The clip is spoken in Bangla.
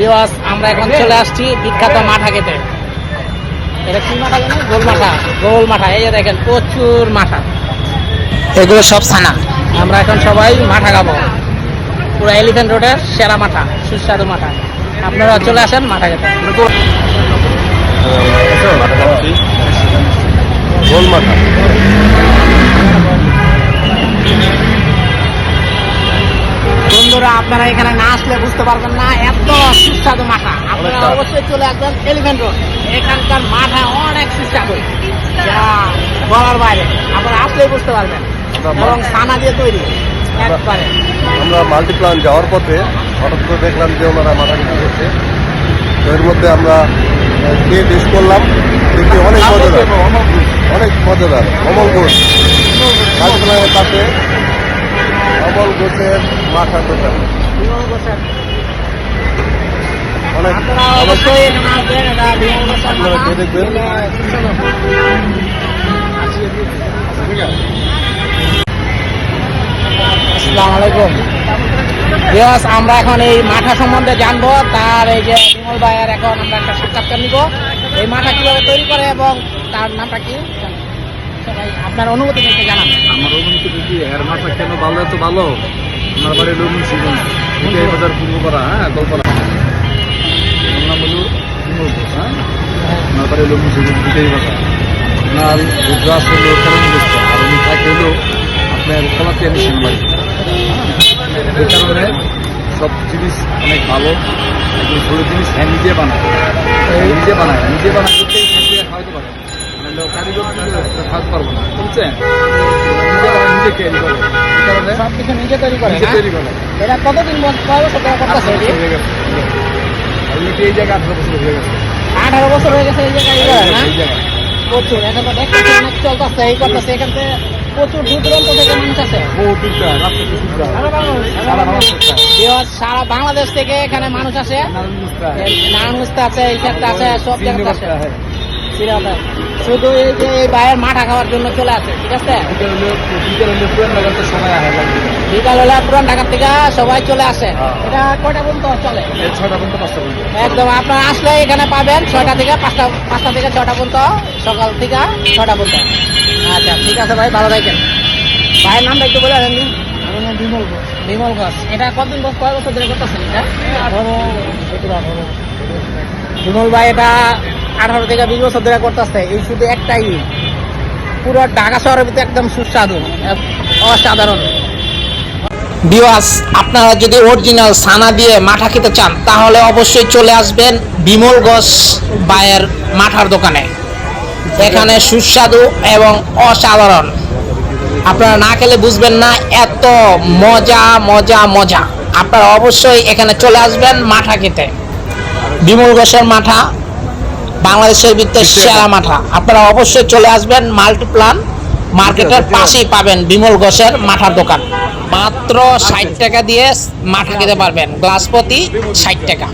বিওয়াস আমরা এখন চলে আসছি বিখ্যাত মাঠা খেতে এটা কি মাঠা জানেন গোল মাঠা। গোল মাঠা। এই যে দেখেন প্রচুর মাঠা। এগুলো সব ছানা। আমরা এখন সবাই মাঠা খাব। পুরো এলিফ্যান্ট রোডের সেরা মাঠা সুস্বাদু মাঠা। আপনারা চলে আসেন মাঠা খেতে বন্ধুরা আপনারা এখানে না আসলে বুঝতে পারবেন না এত সুস্বাদু মাঠা। আপনারা অবশ্যই চলে আসবেন এলিফ্যান্ট রোড এখানকার মাঠা অনেক সুস্বাদু। বলার বাইরে। আপনারা আসলে বুঝতে পারবেন। এবং ছানা দিয়ে তৈরি। একবারে। আমরা মাল্টিপ্লান যাওয়ার পথে হঠাৎ করে দেখলাম যে ওনারা মাথা কিছু করছে। তো এর মধ্যে আমরা খেয়ে টেস্ট করলাম। দেখি অনেক মজাদার। অনেক মজাদার। অমল ঘোষ। মাল্টিপ্লানের পাশে অমল ঘোষের মাথা দোকান অনেক অবশ্যই এখানে আসবেন এটা বিমল ঘোষের আপনারা মাথা। দেখবেন। আসসালামু আলাইকুম। বিয়াস আমরা এখন এই মাঠা সম্বন্ধে জানব। তার এই যে বিমল ভাইয়ের এখন আমরা একটা সাক্ষাৎকার নিব। এই মাঠা কীভাবে তৈরি করে এবং তার নামটা কি? সবাই আপনার অনুভূতি থেকে জানান। আমার অনুমতি কি এর মাথা কেন ভালো এত ভালো? আমার বাড়ি লুমিন সিজন বিজয় বাজার পূর্ব করা হ্যাঁ কল্পনা নাম হলো হ্যাঁ? আমার বাড়ি লুমিন সিজন বিজয় বাজার আপনার গুজরাট হলো আর উনি থাকে হলো আপনার কলাতিয়া মিশন বাড়ি এই কারণে সব জিনিস অনেক ভালো। এগুলো সব জিনিস হ্যাঁ নিজে বানায়। হ্যাঁ, নিজে বানায় নিজে বানায় করতে হ্যাঁ দিয়ে খাওয়াতে পারে নাহলে ও কারিগর দিয়ে খাওয়াতে পারব না বুঝছেন নিজে তৈরি করে সব কিছু নিজে তৈরি করে নিজে তৈরি করে এটা কতদিন বয়স কয় বছর ধরে করতেছে এটি? হয়ে গেছে অলরেডি এই জায়গায় আঠারো বছর হয়ে গেছে আঠারো বছর হয়ে গেছে এই জায়গায় এই জায়গায়, না এই জায়গায় প্রচুর এখন অনেক চলতেছে এই করতেছে এখান থেকে প্রচুর দূর দূরান্ত থেকে মানুষ আছে বহু টুকটা রাত্রে টুকটা সারা বাংলাদেশ থেকে এখানে মানুষ আসে নারায়ণগঞ্জ আছে এই ক্ষেত্রে আছে সব জায়গাতে আসে। শুধু এই যে এই বাইরের মাঠা খাওয়ার জন্য চলে আসে ঠিক আছে? বিকাল হলে পুরান ঢাকার থেকে সবাই চলে আসে। হ্যাঁ। এটা কয়টা পর্যন্ত চলে? ছটা পর্যন্ত পাঁচটা পর্যন্ত। একদম আপনারা আসলে এখানে পাবেন ছয়টা থেকে পাঁচটা পাঁচটা থেকে ছটা পর্যন্ত সকাল থেকে ছটা পর্যন্ত। আচ্ছা ঠিক আছে ভাই ভালো থাকেন। ভাইয়ের নামটা একটু বলে দেন বিমল ঘোষ। বিমল ঘোষ। এটা কতদিন বছর কয় বছর ধরে করতেছেন এটা? আঠারো। বিমল ভাই এটা আঠারো থেকে বিশ বছর ধরে করতেছে। এই শুধু একটাই। পুরো ঢাকা শহরের ভিতরে একদম সুস্বাদু, অসাধারণ। বিওয়াস আপনারা যদি অরিজিনাল সানা দিয়ে মাঠা খেতে চান, তাহলে অবশ্যই চলে আসবেন বিমল ঘোষ বায়ের মাঠার দোকানে। এখানে সুস্বাদু এবং অসাধারণ। আপনারা না খেলে বুঝবেন না, এত মজা মজা মজা। আপনারা অবশ্যই এখানে চলে আসবেন মাঠা খেতে। বিমল ঘোষের মাঠা বাংলাদেশের ভিতরে সেরা মাঠা। আপনারা অবশ্যই চলে আসবেন মাল্টিপ্লান মার্কেটের পাশেই পাবেন বিমল ঘোষের মাঠার দোকান। মাত্র ষাট টাকা দিয়ে মাঠা খেতে পারবেন। গ্লাস প্রতি ষাট টাকা।